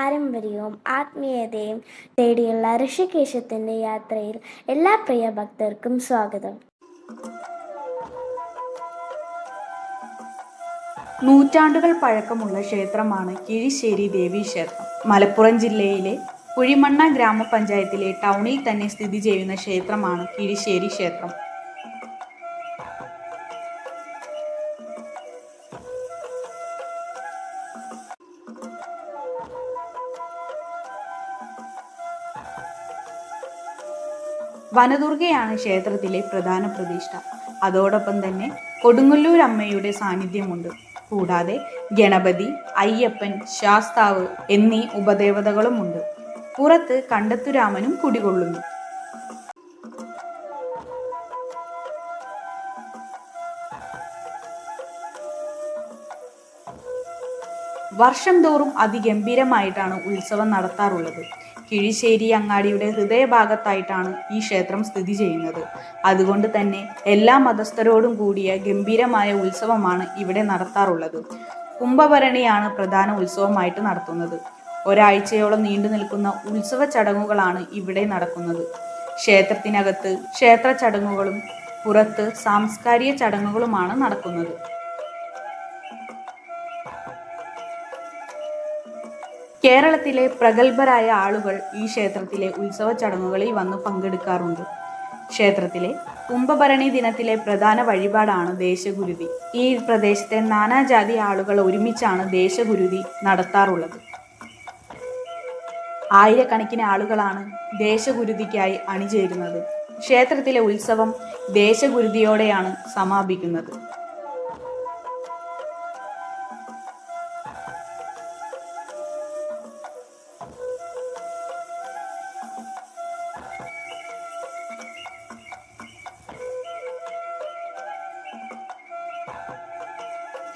പാരമ്പര്യവും ആത്മീയതയും തേടിയുള്ള ഋഷികേശത്തിന്റെ യാത്രയിൽ എല്ലാ പ്രിയ ഭക്തർക്കും സ്വാഗതം. നൂറ്റാണ്ടുകൾ പഴക്കമുള്ള ക്ഷേത്രമാണ് കിഴിശ്ശേരി ദേവി ക്ഷേത്രം. മലപ്പുറം ജില്ലയിലെ കുഴിമണ്ണ ഗ്രാമപഞ്ചായത്തിലെ ടൗണിൽ തന്നെ സ്ഥിതി ചെയ്യുന്ന ക്ഷേത്രമാണ് കിഴിശ്ശേരി ക്ഷേത്രം. വനദുർഗയാണ് ക്ഷേത്രത്തിലെ പ്രധാന പ്രതിഷ്ഠ. അതോടൊപ്പം തന്നെ കൊടുങ്ങല്ലൂർ അമ്മയുടെ സാന്നിധ്യമുണ്ട്. കൂടാതെ ഗണപതി അയ്യപ്പൻ ശാസ്താവ് എന്നീ ഉപദേവതകളുമുണ്ട്. പുറത്ത് കണ്ടത്തുരാമനും കുടികൊള്ളുന്നു. വർഷം തോറും അതിഗംഭീരമായിട്ടാണ് ഉത്സവം നടത്താറുള്ളത്. കിഴിശ്ശേരി അങ്ങാടിയുടെ ഹൃദയഭാഗത്തായിട്ടാണ് ഈ ക്ഷേത്രം സ്ഥിതി ചെയ്യുന്നത്. അതുകൊണ്ട് തന്നെ എല്ലാ മതസ്ഥരോടും കൂടിയ ഗംഭീരമായ ഉത്സവമാണ് ഇവിടെ നടത്താറുള്ളത്. കുംഭഭരണിയാണ് പ്രധാന ഉത്സവമായിട്ട് നടത്തുന്നത്. ഒരാഴ്ചയോളം നീണ്ടു നിൽക്കുന്ന ഉത്സവ ചടങ്ങുകളാണ് ഇവിടെ നടക്കുന്നത്. ക്ഷേത്രത്തിനകത്ത് ക്ഷേത്ര ചടങ്ങുകളും പുറത്ത് സാംസ്കാരിക ചടങ്ങുകളുമാണ് നടക്കുന്നത്. കേരളത്തിലെ പ്രഗത്ഭരായ ആളുകൾ ഈ ക്ഷേത്രത്തിലെ ഉത്സവ ചടങ്ങുകളിൽ വന്ന് പങ്കെടുക്കാറുണ്ട്. ക്ഷേത്രത്തിലെ കുംഭഭരണി ദിനത്തിലെ പ്രധാന വഴിപാടാണ് ദേശഗുരുതി. ഈ പ്രദേശത്തെ നാനാജാതി ആളുകൾ ഒരുമിച്ചാണ് ദേശഗുരുതി നടത്താറുള്ളത്. ആയിരക്കണക്കിന് ആളുകളാണ് ദേശഗുരുതിക്കായി അണിചേരുന്നത്. ക്ഷേത്രത്തിലെ ഉത്സവം ദേശഗുരുതിയോടെയാണ് സമാപിക്കുന്നത്.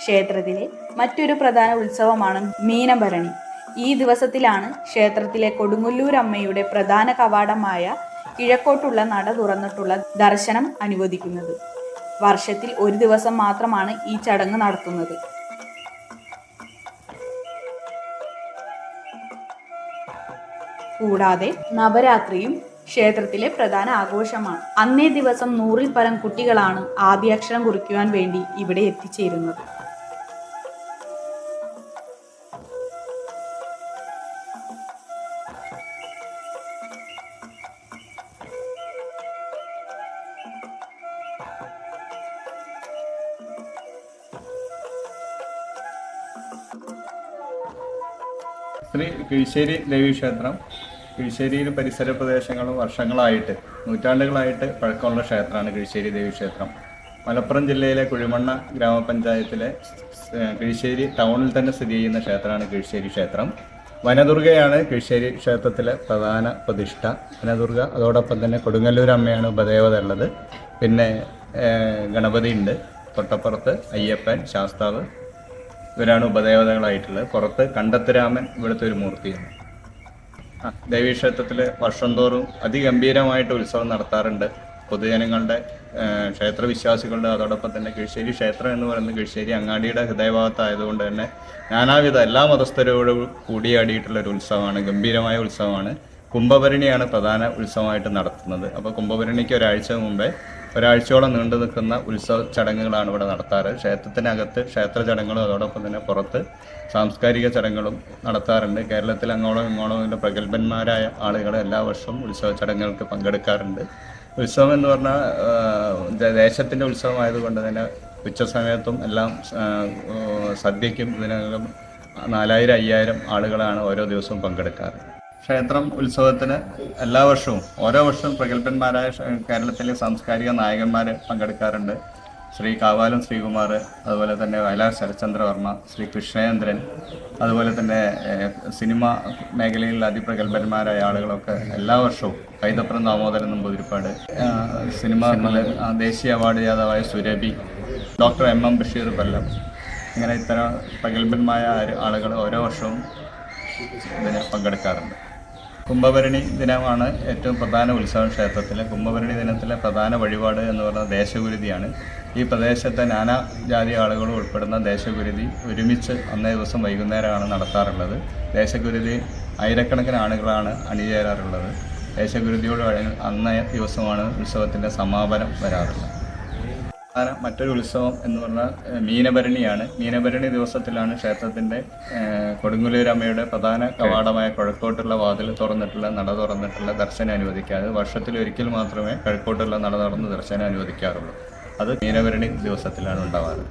ക്ഷേത്രത്തിലെ മറ്റൊരു പ്രധാന ഉത്സവമാണ് മീനഭരണി. ഈ ദിവസത്തിലാണ് ക്ഷേത്രത്തിലെ കൊടുങ്ങല്ലൂർ അമ്മയുടെ പ്രധാന കവാടമായ കിഴക്കോട്ടുള്ള നട തുറന്നിട്ടുള്ള ദർശനം അനുവദിക്കുന്നത്. വർഷത്തിൽ ഒരു ദിവസം മാത്രമാണ് ഈ ചടങ്ങ് നടത്തുന്നത്. കൂടാതെ നവരാത്രിയും ക്ഷേത്രത്തിലെ പ്രധാന ആഘോഷമാണ്. അന്നേ ദിവസം നൂറിൽ പരം കുട്ടികളാണ് ആദ്യാക്ഷരം കുറിക്കുവാൻ വേണ്ടി ഇവിടെ എത്തിച്ചേരുന്നത്. ശ്രീ കിഴിശ്ശേരി ദേവീക്ഷേത്രം. കിഴിശ്ശേരിയിൽ പരിസര പ്രദേശങ്ങളും വർഷങ്ങളായിട്ട് നൂറ്റാണ്ടുകളായിട്ട് പഴക്കമുള്ള ക്ഷേത്രമാണ് കിഴിശ്ശേരി ദേവീക്ഷേത്രം. മലപ്പുറം ജില്ലയിലെ കുഴിമണ്ണ ഗ്രാമപഞ്ചായത്തിലെ കിഴിശ്ശേരി ടൗണിൽ തന്നെ സ്ഥിതി ചെയ്യുന്ന ക്ഷേത്രമാണ് കിഴിശ്ശേരി ക്ഷേത്രം. വനദുർഗയാണ് കിഴിശ്ശേരി ക്ഷേത്രത്തിലെ പ്രധാന പ്രതിഷ്ഠ. വനദുർഗ അതോടൊപ്പം തന്നെ കൊടുങ്ങല്ലൂർ അമ്മയാണ് ഉപദേവത ഉള്ളത്. പിന്നെ ഗണപതി ഉണ്ട് തൊട്ടപ്പുറത്ത് അയ്യപ്പൻ ശാസ്താവ് ഇവരാണ് ഉപദേവതകളായിട്ടുള്ളത്. പുറത്ത് കണ്ടത്തുരാമൻ ഇവിടുത്തെ ഒരു മൂർത്തിയാണ്. ദേവീക്ഷേത്രത്തിൽ വർഷം തോറും അതിഗംഭീരമായിട്ട് ഉത്സവം നടത്താറുണ്ട്. പൊതുജനങ്ങളുടെ ക്ഷേത്ര ക്ഷേത്രവിശ്വാസികളുടെ അതോടൊപ്പം തന്നെ കിഴിശ്ശേരി ക്ഷേത്രം എന്ന് പറയുന്നത് കിഴിശ്ശേരി അങ്ങാടിയുടെ ഹൃദയഭാഗത്തായതുകൊണ്ട് തന്നെ നാനാവിധ എല്ലാ മതസ്ഥരോടും കൂടിയാടിയിട്ടുള്ള ഒരു ഉത്സവമാണ് ഗംഭീരമായ ഉത്സവമാണ്. കുംഭഭരണിയാണ് പ്രധാന ഉത്സവമായിട്ട് നടത്തുന്നത്. അപ്പോൾ കുംഭഭരണിക്ക് ഒരാഴ്ച മുമ്പേ ഒരാഴ്ചയോളം നീണ്ടു നിൽക്കുന്ന ഉത്സവ ചടങ്ങുകളാണ് ഇവിടെ നടത്താറ്. ക്ഷേത്രത്തിനകത്ത് ക്ഷേത്ര ചടങ്ങുകളും അതോടൊപ്പം തന്നെ പുറത്ത് സാംസ്കാരിക ചടങ്ങുകളും നടത്താറുണ്ട്. കേരളത്തിൽ അങ്ങോളം ഇങ്ങോളം ഇതിന്റെ പ്രഗത്ഭന്മാരായ ആളുകൾ എല്ലാ വർഷവും ഉത്സവ ചടങ്ങുകൾക്ക് പങ്കെടുക്കാറുണ്ട്. ഉത്സവം എന്ന് പറഞ്ഞാൽ ദേശത്തിന്റെ ഉത്സവമായതുകൊണ്ട് തന്നെ ഉച്ച സമയത്തും എല്ലാം സദ്യയ്ക്കും ഇതിനകം നാലായിരം അയ്യായിരം ആളുകളാണ് ഓരോ ദിവസവും പങ്കെടുക്കാറ്. ക്ഷേത്രം ഉത്സവത്തിന് എല്ലാ വർഷവും ഓരോ വർഷവും പ്രഗത്ഭന്മാരായ കേരളത്തിലെ സാംസ്കാരിക നായകന്മാർ പങ്കെടുക്കാറുണ്ട്. ശ്രീ കാവാലം ശ്രീകുമാർ അതുപോലെ തന്നെ വയലാർ ശരചന്ദ്രവർമ്മ ശ്രീ കൃഷ്ണേന്ദ്രൻ അതുപോലെ തന്നെ സിനിമ മേഖലയിൽ അതിപ്രഗത്ഭന്മാരായ ആളുകളൊക്കെ എല്ലാ വർഷവും കൈതപ്രം ദാമോദരൻ നമ്പൂതിരിപ്പാട് സിനിമ ദേശീയ അവാർഡ് ജേതാവായ Surabhi doctor M M Basheer Kollam. ഇങ്ങനെ ഇത്തരം പ്രഗത്ഭന്മായ ആളുകൾ ഓരോ വർഷവും ഇതിന് പങ്കെടുക്കാറുണ്ട്. കുംഭഭരണി ദിനമാണ് ഏറ്റവും പ്രധാന ഉത്സവം ക്ഷേത്രത്തിലെ കുംഭഭരണി ദിനത്തിലെ പ്രധാന വഴിപാട് എന്ന് പറഞ്ഞാൽ ദേശഗുരുതിയാണ്. ഈ പ്രദേശത്തെ നാനാ ജാതി ആളുകളും ഉൾപ്പെടുന്ന ദേശഗുരുതി ഒരുമിച്ച് അന്നേ ദിവസം വൈകുന്നേരമാണ് നടത്താറുള്ളത്. ദേശഗുരുതി ആയിരക്കണക്കിന് ആളുകളാണ് അണിചേരാറുള്ളത്. ദേശഗുരുതിയോട് അന്നേ ദിവസമാണ് ഉത്സവത്തിന്റെ സമാപനം വരാറുള്ളത്. പ്രധാന മറ്റൊരു ഉത്സവം എന്ന് പറഞ്ഞാൽ മീനഭരണിയാണ്. മീനഭരണി ദിവസത്തിലാണ് ക്ഷേത്രത്തിന്റെ കൊടുങ്ങുലൂരമ്മയുടെ പ്രധാന കവാടമായ കിഴക്കോട്ടുള്ള വാതിൽ തുറന്നിട്ടുള്ള നട തുറന്നിട്ടുള്ള ദർശനം അനുവദിക്കാതെ വർഷത്തിൽ ഒരിക്കൽ മാത്രമേ കിഴക്കോട്ടുള്ള നട തുറന്ന് ദർശനം അനുവദിക്കാറുള്ളൂ. അത് മീനഭരണി ദിവസത്തിലാണ് ഉണ്ടാവാറ്.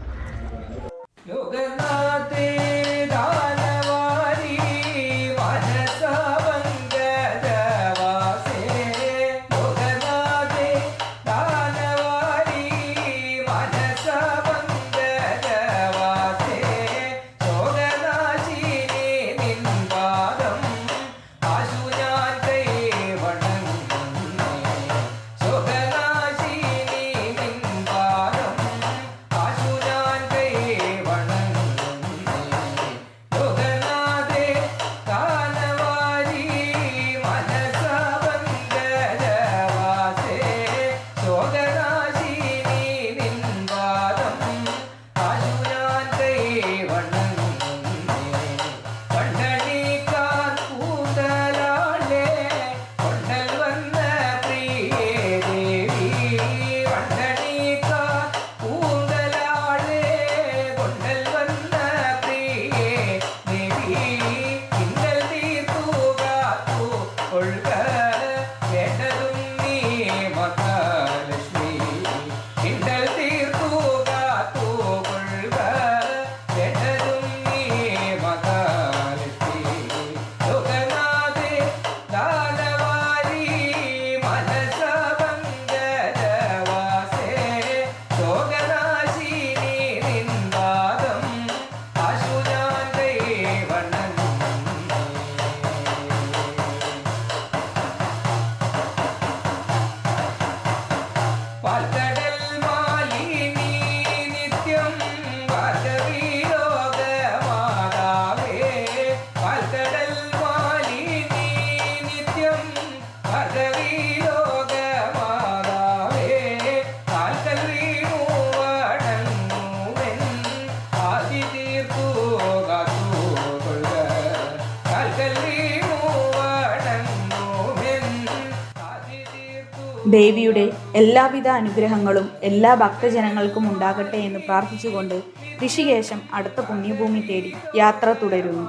ദേവിയുടെ എല്ലാവിധ അനുഗ്രഹങ്ങളും എല്ലാ ഭക്തജനങ്ങൾക്കും ഉണ്ടാകട്ടെ എന്ന് പ്രാർത്ഥിച്ചുകൊണ്ട് ഋഷികേശം അടുത്ത പുണ്യഭൂമി തേടി യാത്ര തുടരുന്നു.